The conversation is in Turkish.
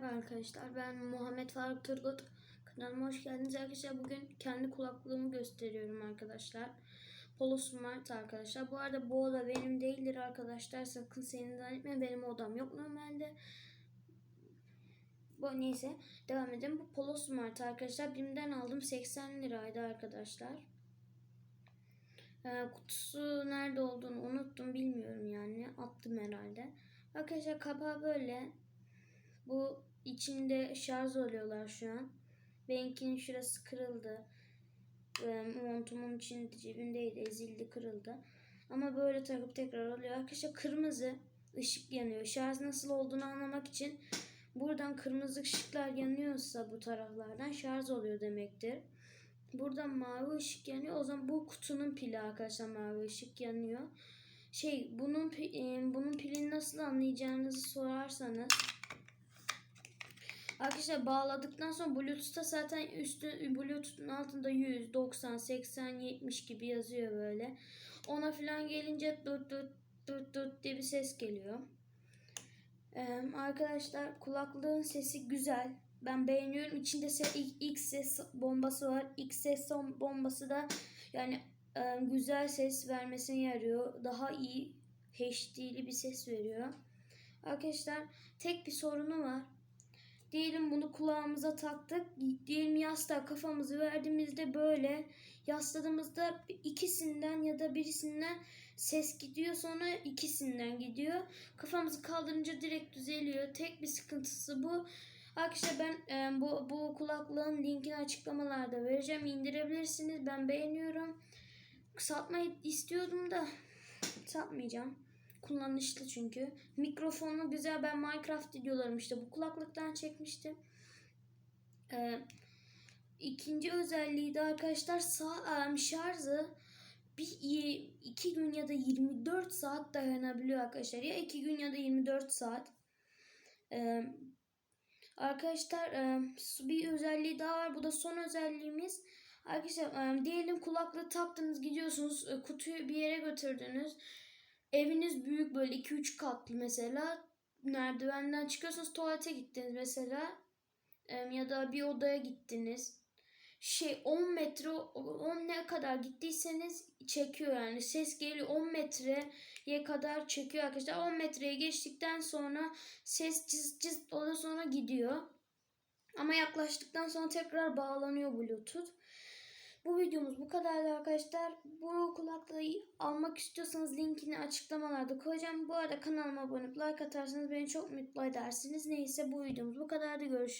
Merhaba arkadaşlar ben Muhammed Faruk Turgut. Kanalıma hoş geldiniz. Arkadaşlar bugün kendi kulaklığımı gösteriyorum arkadaşlar. Polo Smart arkadaşlar. Bu arada bu oda benim değildir arkadaşlar. Sakın senin zannetme benim odam yok normalde. Bu neyse. Devam edelim. Bu Polo Smart arkadaşlar. BİM'den aldım. 80 liraydı arkadaşlar. Ee, kutusu nerede olduğunu unuttum. Bilmiyorum yani. Attım herhalde. Arkadaşlar kapağı böyle. Bu içinde şarj oluyorlar şu an. Benimkinin şurası kırıldı. Montumun içinde cebindeydi. Ezildi kırıldı. Ama böyle takıp tekrar oluyor. Arkadaşlar kırmızı ışık yanıyor. Şarj nasıl olduğunu anlamak için buradan kırmızı ışıklar yanıyorsa bu taraflardan şarj oluyor demektir. Buradan mavi ışık yanıyor. O zaman bu kutunun pili arkadaşlar mavi ışık yanıyor. Şey bunun e, bunun pilini nasıl anlayacağınızı sorarsanız Arkadaşlar bağladıktan sonra Bluetooth'ta zaten üstü Bluetooth'un altında 100, 90, 80, 70 gibi yazıyor böyle. Ona falan gelince tut tut tut tut diye bir ses geliyor. Ee, arkadaşlar kulaklığın sesi güzel. Ben beğeniyorum. İçinde ilk, ses bombası var. İlk ses bombası da yani e, güzel ses vermesine yarıyor. Daha iyi HD'li bir ses veriyor. Arkadaşlar tek bir sorunu var. Diyelim bunu kulağımıza taktık. Diyelim yastığa kafamızı verdiğimizde böyle yasladığımızda ikisinden ya da birisinden ses gidiyor sonra ikisinden gidiyor. Kafamızı kaldırınca direkt düzeliyor. Tek bir sıkıntısı bu. Arkadaşlar ben e, bu, bu kulaklığın linkini açıklamalarda vereceğim. İndirebilirsiniz. Ben beğeniyorum. Satmayı istiyordum da satmayacağım. Kullanışlı çünkü. Mikrofonu güzel. Ben Minecraft videolarım işte bu kulaklıktan çekmiştim. Ee, ikinci özelliği de arkadaşlar sağ um, şarjı bir iki gün ya da 24 saat dayanabiliyor arkadaşlar. Ya iki gün ya da 24 saat. Ee, arkadaşlar e, bir özelliği daha var. Bu da son özelliğimiz. Arkadaşlar e, diyelim kulaklığı taktınız gidiyorsunuz e, kutuyu bir yere götürdünüz. Eviniz büyük böyle 2-3 katlı mesela. Merdivenden çıkıyorsunuz tuvalete gittiniz mesela. Ya da bir odaya gittiniz. Şey 10 metre 10 ne kadar gittiyseniz çekiyor yani ses geliyor 10 metreye kadar çekiyor arkadaşlar 10 metreye geçtikten sonra ses cız cız ondan sonra gidiyor ama yaklaştıktan sonra tekrar bağlanıyor bluetooth bu videomuz bu kadardı arkadaşlar. Bu kulaklığı almak istiyorsanız linkini açıklamalarda koyacağım. Bu arada kanalıma abone olup like atarsanız beni çok mutlu edersiniz. Neyse bu videomuz bu kadardı. Görüşürüz.